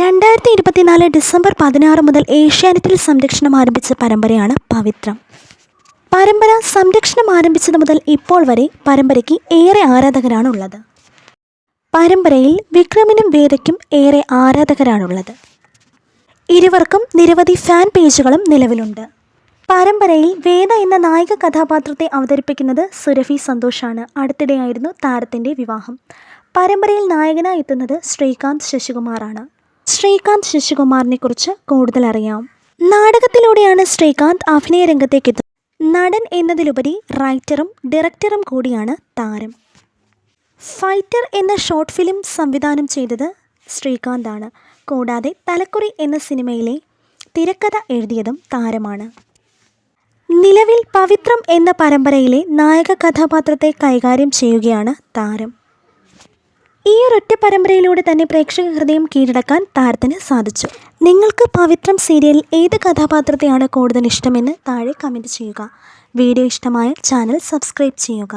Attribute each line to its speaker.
Speaker 1: രണ്ടായിരത്തി ഇരുപത്തിനാല് ഡിസംബർ പതിനാറ് മുതൽ ഏഷ്യാനെറ്റിൽ സംരക്ഷണം ആരംഭിച്ച പരമ്പരയാണ് പവിത്രം. പരമ്പര സംരക്ഷണം ആരംഭിച്ചത് മുതൽ ഇപ്പോൾ വരെ പരമ്പരയ്ക്ക് ഏറെ ആരാധകരാണ് ഉള്ളത് പരമ്പരയിൽ വിക്രമിനും വേദയ്ക്കും ഏറെ ആരാധകരാണുള്ളത്. ഇരുവർക്കും നിരവധി ഫാൻ പേജുകളും നിലവിലുണ്ട്. പരമ്പരയിൽ വേദ എന്ന നായിക കഥാപാത്രത്തെ അവതരിപ്പിക്കുന്നത് സുരഭി സന്തോഷാണ്. അടുത്തിടെയായിരുന്നു താരത്തിന്റെ വിവാഹം. പരമ്പരയിൽ നായകനായി എത്തുന്നത് ശ്രീകാന്ത് ശശികുമാറാണ്. ശ്രീകാന്ത് ശശികുമാറിനെ കുറിച്ച് കൂടുതൽ അറിയാം നാടകത്തിലൂടെയാണ് ശ്രീകാന്ത് അഭിനയ രംഗത്തേക്ക് എത്തുന്നത്. നടൻ എന്നതിലുപരി റൈറ്ററും ഡയറക്ടറും കൂടിയാണ് താരം. ഫൈറ്റർ എന്ന ഷോർട്ട് ഫിലിം സംവിധാനം ചെയ്തത് ശ്രീകാന്താണ്. കൂടാതെ തലക്കുറി എന്ന സിനിമയിലെ തിരക്കഥ എഴുതിയതും താരമാണ്. നിലവിൽ പവിത്രം എന്ന പരമ്പരയിലെ നായക കഥാപാത്രത്തെ കൈകാര്യം ചെയ്യുകയാണ് താരം. ഈ ഒരൊറ്റ പരമ്പരയിലൂടെ തന്നെ പ്രേക്ഷക ഹൃദയം കീഴടക്കാൻ താരത്തിന് സാധിച്ചു. നിങ്ങൾക്ക് പവിത്രം സീരിയലിൽ ഏത് കഥാപാത്രത്തെയാണ് കൂടുതൽ ഇഷ്ടമെന്ന് താഴെ കമന്റ് ചെയ്യുക. വീഡിയോ ഇഷ്ടമായാൽ ചാനൽ സബ്സ്ക്രൈബ് ചെയ്യുക.